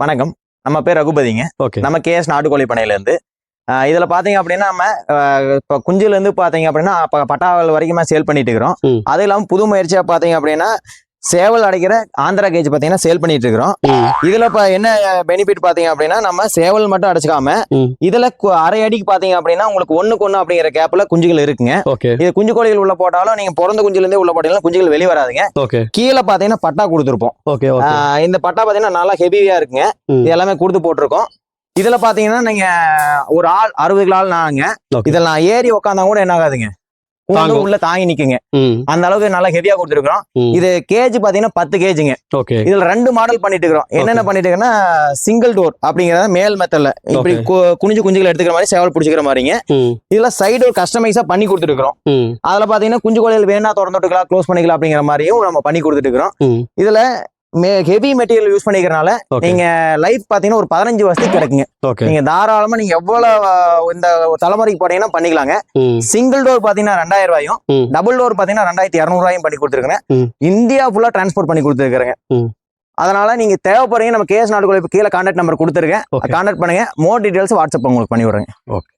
வணக்கம். நம்ம பேர் ரகுபதிங்க. ஓகே. நம்ம கேஎஸ் நாட்டுக்கோழி பண்ணையிலேருந்து. இதுல பாத்தீங்க அப்படின்னா நம்ம இப்ப குஞ்சுல இருந்து பாத்தீங்க அப்படின்னா பட்டாவல் வரைக்குமே சேல் பண்ணிட்டு இருக்கிறோம். ம். அது இல்லாம புது முயற்சியா பாத்தீங்க அப்படின்னா சேவல் அடைக்கிற ஆந்திரா கேஜ் பாத்தீங்கன்னா சேல் பண்ணிட்டு இருக்கிறோம் இதுல இப்ப என்ன பெனிஃபிட் பாத்தீங்க அப்படின்னா நம்ம சேவல் மட்டும் அடைச்சுக்காம. இதுல அரை அடிக்கு பாத்தீங்க அப்படின்னா உங்களுக்கு ஒண்ணுக்கு ஒண்ணு அப்படிங்கிற கேப்ல குஞ்சுகள் இருக்குங்க. ஓகே. இது குஞ்சு கோழிகள் உள்ள போட்டாலும் நீங்க பிறந்த குஞ்சுல இருந்தே உள்ள போட்டீங்கன்னா குஞ்சுகள் வெளியே வராதுங்க. ஓகே. கீழே பாத்தீங்கன்னா பட்டா கொடுத்துருப்போம். ஓகே இந்த பட்டா பாத்தீங்கன்னா நல்லா ஹெவியா இருக்குங்க. இது எல்லாமே கொடுத்து போட்டிருக்கோம். இதுல பாத்தீங்கன்னா நீங்க ஒரு ஆள் அறுபது கிலோ ஆள் நாங்க. இதுல நான் ஏறி உட்காந்தா கூட என்ன ஆகாதுங்க. கூண்டு தாங்கும். உள்ள தாங்கி நிக்குங்க. அந்த அளவுக்கு நல்லா ஹெவியா கொடுத்துருக்கோம். இது கேஜ் பாத்தீங்கன்னா பத்து கேஜுங்க ஓகே. இதுல ரெண்டு மாடல் பண்ணிட்டு இருக்கிறோம் என்னென்ன பண்ணிட்டு இருக்கோம்னா சிங்கிள் டோர் அப்படிங்கறத மேல் மெத்தட்ல இப்படி குனிஞ்சு குஞ்சுகளை எடுத்துக்கிற மாதிரி சேவல் பிடிச்சிக்கிற மாதிரிங்க. இதுல சைடு ஒரு கஸ்டமைஸா பண்ணி கொடுத்துருக்கோம் அதுல பாத்தீங்கன்னா குஞ்சு கோழிகள் வேணா திறந்து விட்டுக்கலாம் க்ளோஸ் பண்ணிக்கலாம் அப்படிங்கிற மாதிரியும் நம்ம பண்ணி கொடுத்துட்டு இருக்கிறோம் இதுல ஹெவி மெட்டீரியல் யூஸ் பண்ணிக்கிறனால நீங்க லைஃப் பாத்தீங்கன்னா ஒரு பதினஞ்சு வருஷத்துக்கு கிடைக்குங்க. நீங்க தாராளமா நீங்க எவ்வளவு இந்த தலைமுறைக்கு போனீங்கன்னா பண்ணிக்கலாங்க. சிங்கிள் டோர் பாத்தீங்கன்னா ரெண்டாயிரம் ரூபாயும். டபுள் டோர் பாத்தீங்கன்னா ரெண்டாயிரத்தி இரநூறு ரூபாயும் பண்ணி கொடுத்துருக்கேன். இந்தியா ஃபுல்லா டிரான்ஸ்போர்ட் பண்ணி கொடுத்துருக்கேங்க. அதனால நீங்க தேவைப்படுறீங்க நம்ம கேஎஸ் நாடுகளை கீழே கான்டாக்ட் நம்பர் கொடுத்துருக்கேன் கான்டாக்ட் பண்ணுங்க. மோர் டீடைல்ஸ் வாட்ஸ்அப் உங்களுக்கு பண்ணி விடுறேங்க. ஓகே